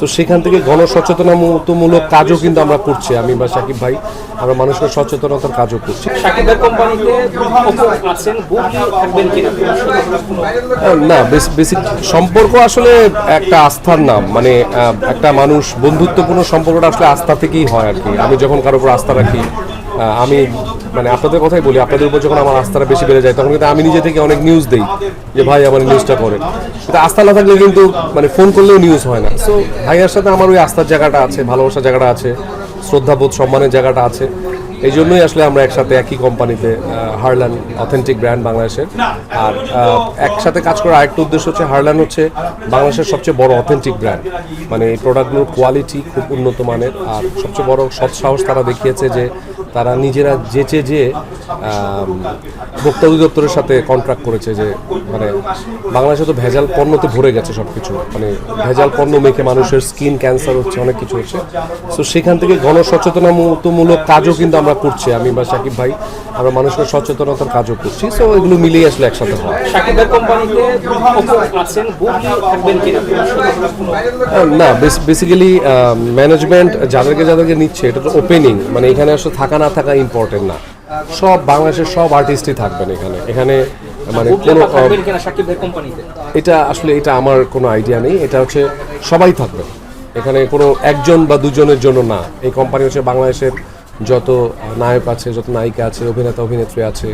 তো সেখান থেকে গণসচেতনতামূলক কাজও কিন্তু আমরা করছি। আমি বা সাকিব ভাই আমরা মানুষের সচেতনতার কাজও করছি। না বেসিক সম্পর্ক আসলে একটা আস্থার নাম। মানে একটা মানুষ বন্ধুত্বপূর্ণ সম্পর্কটা আসলে আস্থা থেকেই হয় আর কি। আমি যখন কারোর উপর আস্থা রাখি আমি মানে আপনাদের কথাই বলি, আপনাদের উপর যখন আমার আস্থাটা বেশি বেড়ে যায়, তখন কিন্তু আমি নিজে থেকে অনেক নিউজ দিই যে ভাই আমার নিউজটা করে। কিন্তু আস্থা না থাকলে কিন্তু মানে ফোন করলেও নিউজ হয় না। সো ভাইয়ার সাথে আমার ওই আস্থার জায়গাটা আছে, ভালোবাসার জায়গাটা আছে, শ্রদ্ধাবোধ, সম্মানের জায়গাটা আছে। এই জন্যই আসলে আমরা একসাথে একই কোম্পানিতে হারল্যান্ড অথেন্টিক ব্র্যান্ড বাংলাদেশের। আর একসাথে কাজ করার আরেকটা উদ্দেশ্য হচ্ছে হারল্যান্ড হচ্ছে বাংলাদেশের সবচেয়ে বড় অথেন্টিক ব্র্যান্ড মানে এই প্রোডাক্টগুলোর কোয়ালিটি খুব উন্নত মানের, আর সবচেয়ে বড় সৎসাহস তারা দেখিয়েছে যে তারা নিজেরা যেচে যে ভোক্তা অধিদপ্তরের সাথে কন্ট্রাক্ট করেছে যে মানে বাংলাদেশে তো ভেজাল পণ্যতে ভরে গেছে সব কিছু মানে ভেজাল পণ্য মেখে মানুষের স্কিন ক্যান্সার হচ্ছে অনেক কিছু হচ্ছে। তো সেখান থেকে গণসচেতনতামূলক কাজও কিন্তু আমরা করছি। আমি বা সাকিব ভাই আমরা মানুষের সচেতনতার কাজও করছি। সো এগুলো মিলিয়ে আসলে একসাথে হয়। না বেসিক্যালি ম্যানেজমেন্ট যাদেরকে যাদেরকে নিচ্ছে এটা তো ওপেনিং মানে এখানে আসলে থাকা না থাকা ইম্পর্টেন্ট না। সব বাংলাদেশের সব আর্টিস্টই থাকবেন এখানে। এখানে মানে কোনো এটা আসলে এটা আমার কোনো আইডিয়া নেই। এটা হচ্ছে সবাই থাকবে এখানে কোনো একজন বা দুজনের জন্য না। এই কোম্পানি হচ্ছে বাংলাদেশের যত নায়ক আছে যত নায়িকা আছে অভিনেতা অভিনেত্রী আছে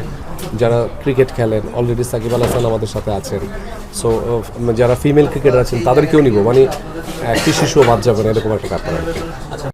যারা ক্রিকেট খেলেন অলরেডি সাকিব আল হাসান আমাদের সাথে আছেন। সো যারা ফিমেল ক্রিকেটার আছেন তাদেরকেও নিব। মানে একটি শিশুও বাদ যাবে না এরকম একটা ব্যাপার